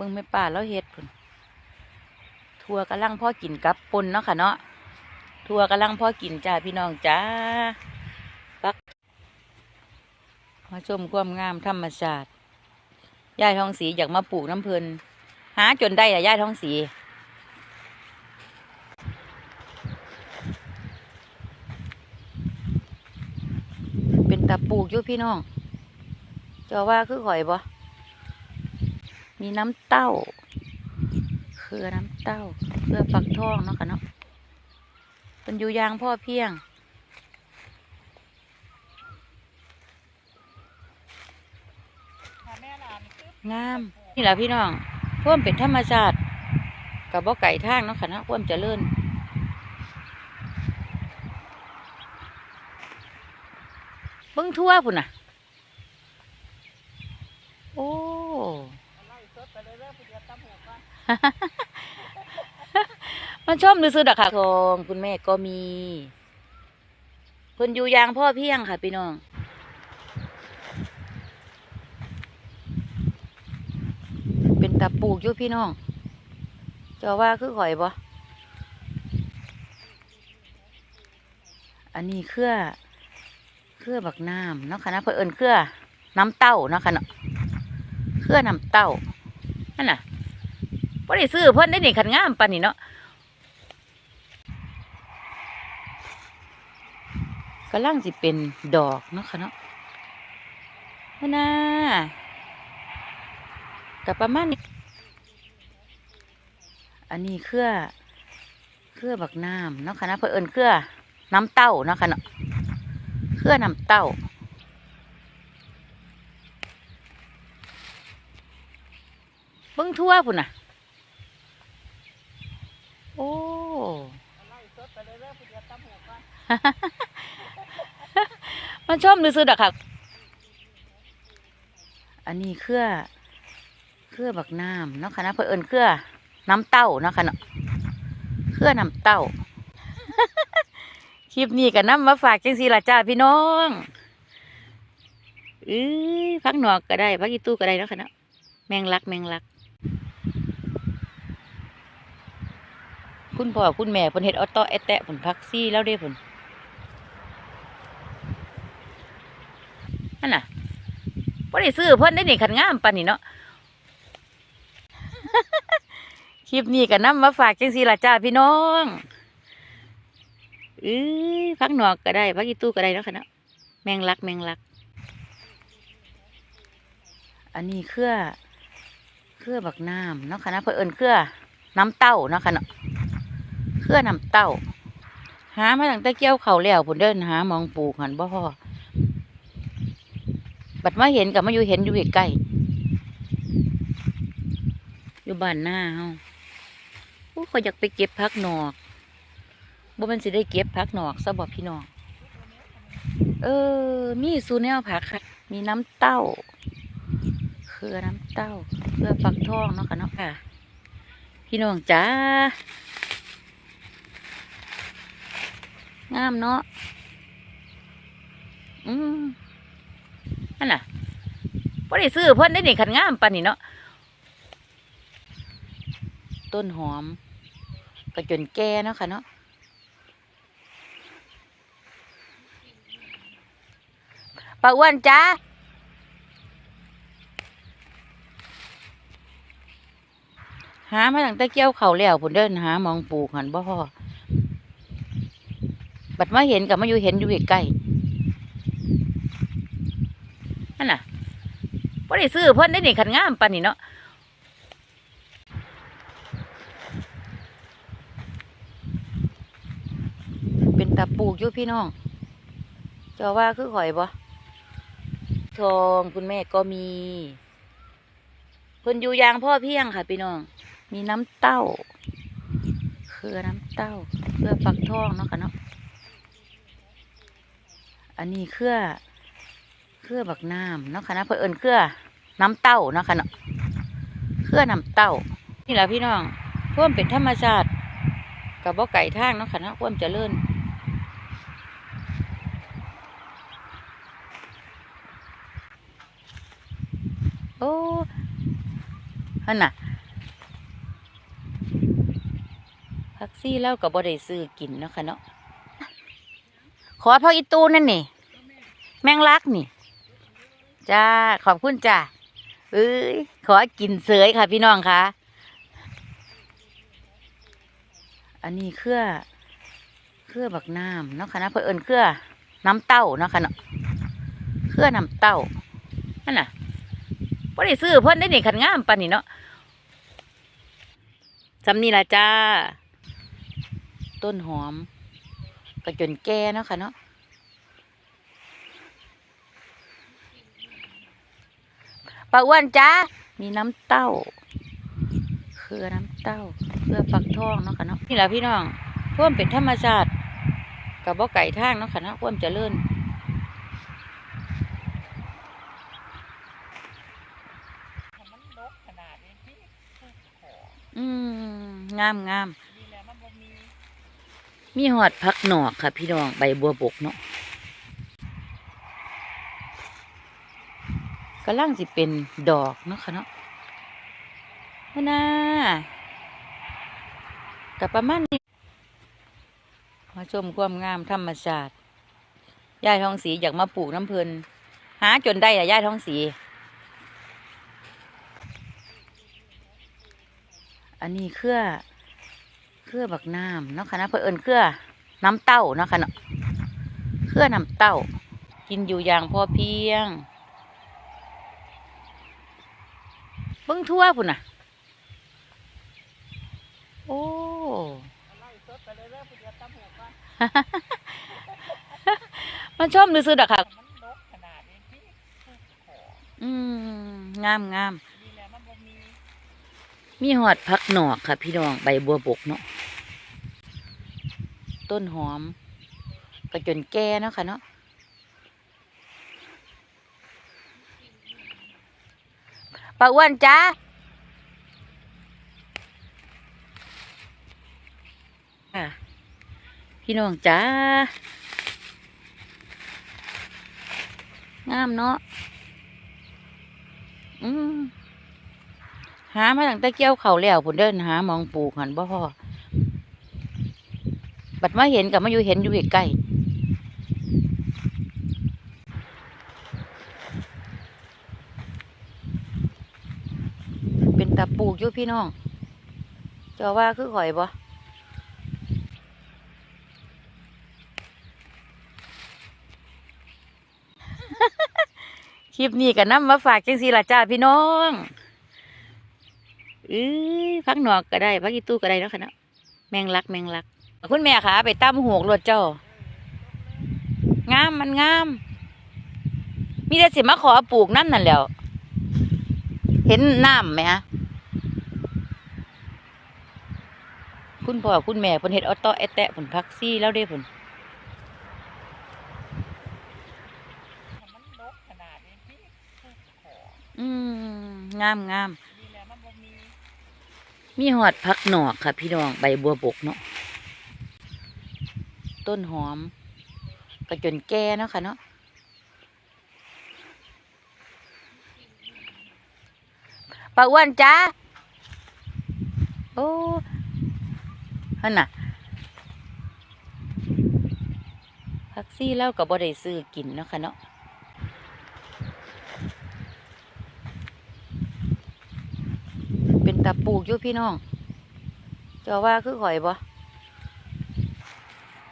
บิ่งแม่ป่าแล้วเฮ็ดพุ่นทัวกำลังพ่อกินกับปนเนาะค่ะเนาะทัวกำลังพ่อกินจ้าพี่น้องจ้าปักมาชมความงามธรรมชาติยายทองสีอยากมาปลูกน้ำเพลินหาจนได้อะยายทองสีเป็นตาปลูกอยู่พี่น้องจะว่าคือข่อยบ่ มีน้ำเต้าเครือน้ำเต้าเครือฟักท่องเนาะค่ะเนาะเป็นอยู่ยางพ่อเพียง งาม นี่แหละพี่น้องพ่วมเป็นธรรมชาติกับบ่ไก่ทางเนาะค่ะเนาะพ่วามเจริญเบิ้งทั่วพุ่นน่ะ โอ้ มันชอบดูซื้อดอกค่ะทองคุณแม่ก็มีเพิ่นอยู่ยางพ่อเพียงค่ะพี่น้องเป็นตาปลูกอยู่พี่น้องเจะว่าคือข่อยบ่อันนี้เครือเครือบักน้ำเนาะค่ะนะเพิ่นเอินเครือน้ำเต้าเนาะค่ะเนาะเครือน้ำเต้านั่นน่ะ บ่ได้ซื้อเพิ่นได้นี่คันงามปานนี้เนาะกำลังสิเป็นดอกเนาะค่ะเนาะนั่นน่ะก็ประมาณนี้อันนี้เครือเครือบักน้ำเนาะค่ะนะเพิ่นเอิ้นเครือน้ำเต้าเนาะค่ะเนาะเครือน้ำเต้าเบิ่งทั่วพุ่นน่ะ โอ้มันชอบดูซื้อดอกค่ะ อันนี้เครือเครือบักน้ำเนาะค่ะนะเพิ่นเอินเครือน้ำเต้าเนาะค่ะเนาะเครือน้ำเต้า คลิปนี้ก็นำมาฝากจังซี่ล่ะจ้าพี่น้องเอ้ยพักหนอกก็ได้พักอีตู้ก็ได้เนาะค่ะเนาะแมงลักแมงลัก คุณพ่อคุณแม่เพิ่นเฮ็ดออโต้แอตแตะผลพักซี่แล้วเด้ผลนั่นน่ะบ่ได้ซื้อเพิ่นได้นี่คันงามปานนี้เนาะคลิปนี้ก็นำมาฝากจังซี่ล่ะจ้าพี่น้องเอ้พักหนอกก็ได้พักอีตู้ก็ได้เนาะค่ะเนาะแมงลัก แมงลัก อันนี้เครือเครือบักน้ำเนาะค่ะนะเพิ่นเอิ้นเครือน้ำเต้าเนาะค่ะเนาะ เครือน้ำเต้า หามาตั้งแต่เกี่ยวเขาแล้วพุ่นเดินหามองปลูกหันบ่พอบัดมาเห็นกับมาอยู่เห็นอยู่ใกล้อยู่บ้านหน้าเฮาโอ้เขาอยากไปเก็บพักหนอกบ่แมันสิได้เก็บพักหนอกซะบ่พี่น้องเออ มีสูแนวผักค่ะมีน้ำเต้าเครือน้ำเต้าเครือฟักทองเนาะค่ะเนาะค่ะ พี่น้องจ้า งามเนาะอืมนั่นน่ะบ่ได้ซื้อเพิ่นได้นี่คันงามปานนี้เนาะต้นหอมก็จนแก่เนาะค่ะเนาะป้าอ้วนจ้าหามาตั้งแต่เกี่ยวเขาแล้วผุนเดินหามองปลูกหันบ่พอ บัดมาเห็นกับมาอยู่เห็นอยู่ใกล้ๆนั่นน่ะบ่ได้ซื้อเพิ่นได้นี่คันงามปานนี้เนาะเป็นตาปลูกอยู่พี่น้องเจะว่าคือข่อยบ่ทองคุณแม่ก็มีเพิ่นอยู่ยางพ่อเพียงค่ะ พี่น้อง มีน้ำเต้าเครือน้ำเต้าเครือฟักทองเนาะค่ะเนาะ อันนี้เครือเครือบักน้ำเนาะค่ะนะเพื่อนเครือน้ำเต้าเนาะค่ะเนาะเครือน้ำเต้า นี่แหละพี่น้องพ่วมเป็นธรรมชาติกับบ่อไก่ทางเนาะค่ะนะพ่วมจะเลื่อนโอ้ฮันน่ะพักซี่เล่ากับบอได้ซื้อกินเนาะค่ะเนาะ ขอพักอีตูนั่นนี่ แมงลักนี่ จ้า ขอบคุณจ้าเอ้ย ขอกินเสยค่ะพี่น้องค่ะอันนี้เครือ เครือบักน้ำเนาะค่ะนะเพื่นเอิญเครือ น้ำเต้าเนาะค่ะเนาะ เครือน้ำเต้า นั่นน่ะบ่ได้ซื้อเพิ่นได้นี่ขันงามปานนี่เนาะสำนี่ละจ้า ต้นหอม จนแก่เนาะค่ะเนาะปลาอ้วนจ้า มีน้ำเต้าเครือน้ำเต้าเครือฟักท่องเนาะค่ะเนาะนี่แหละพี่น้องพ่วมเป็นธรรมชาติกับบ่ไก่ทางเนาะค่ะเนาะพ่วามเจริญอืม งามงาม มีหอดพักหนอกค่ะ พี่น้องใบบัวบกเนาะกำลังสิเป็นดอกเนาะค่ะเนาะนั่นนะกับประมาณนี้มาชมความงามธรรมชาติยายทองสีอยากมาปลูกน้ำเพลินหาจนได้อะยายทองสี อันนี้เครือ เครือบักน้ำเนาะค่ะนะเพื่นเอิญเครือน้ำเต้าเนาะค่ะเนาะเครือน้ำเต้า กินอยู่อย่างพอเพียงเบิ่งทั่วพุ่นน่ะ โอ้มันชมดูซื้อดอกค่ะอืมงามงามมีหอดพักหนอกค่ะ พี่น้องใบบัวบกเนาะ ต้นหอมก็จนแก่เนาะค่ะเนาะปลาอ้วนจ้าพี่น้องจ้างามเนาะอืมหามาตั้งแต่เกี่ยวเขาแล้วผุนเดินหามองปลูกหันบ่พอ บัดมาเห็นกับมาอยู่เห็นอยู่ใกล้เป็นตาปลูกอยู่พี่น้องจะว่าคือข่อยบ่คลิปนี้ก็นำมาฝากจังสีละจ้าพี่น้องเอ้ยพักหนอกก็ได้พักอีตู้ก็ได้นะค่ะนะแมงลักแมงลัก คุณแม่ขาไปตั้มหวกรถเจ้างามมันงาม มีแต่สิมาขอปลูกนั่นนั่นแล้ว เห็นน้ำไหมฮะคุณพ่อคุณแม่เพิ่นเฮ็ดออโต้แอตแตะผลพักซี่แล้วเด้ผลอืมงามงาม มีหอดพักหนอกค่ะ พี่น้องใบบัวบกเนาะ ต้นหอมก็จนแก่เนาะค่ะเนาะปลาอ้วนจ้าโอ้ฮันน่ะพักซี่แล้วก็บ่ได้ซื้อกินเนาะค่ะเนาะเป็นตาปลูกอยู่พี่น้องจ้าว่าคือข่อยบ่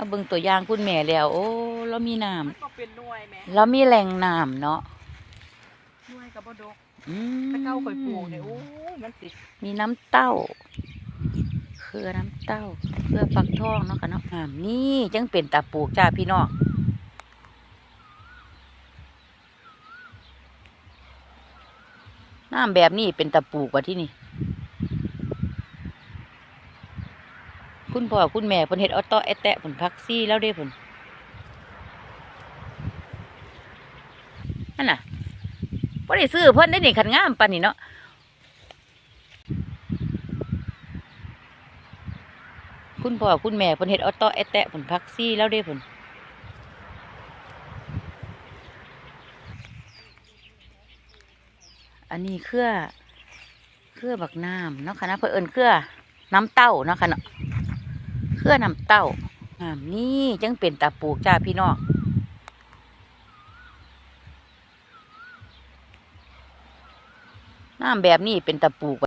มาเบิ่งตัวอย่างคุณแม่แล้ว โอ้เรามีน้มันก็เป็นหน่วยแหม่ำเรามีแหล่งน้ำเนาะหน่วยกับบดกอืมถ้าเก้าข่อยปลูกเนี่ยโอ้ยมันสิมีน้ำเต้าเครือน้ำเต้าเครือฟักทองเนาะค่ะเนาะน้ำนี่จังเป็นตาปลูกจ้าพี่น้องน้ำแบบนี้เป็นตะปลูกว่าที่นี่ คุณพ่อคุณแม่เพิ่นเฮ็ดออโต้แอตแตะผลพักซี่แล้วเด้ผลนั่นน่ะบ่ได้ซื้อเพิ่นได้นี่ขันงามปานนี้เนาะคุณพ่อคุณแม่เพิ่นเฮ็ดออโต้แอตแตะผลพักซี่แล้วเด้ผลอันนี้เครือเครือบักน้ำเนาะค่ะนะเพื่นเอิญเครือน้ำเต้าเนาะค่ะเนาะ เครือน้ำเต้าน้ำนี่จังเป็นตาปลูกจ้าพี่น้องน้ำแบบนี้เป็นตะปูก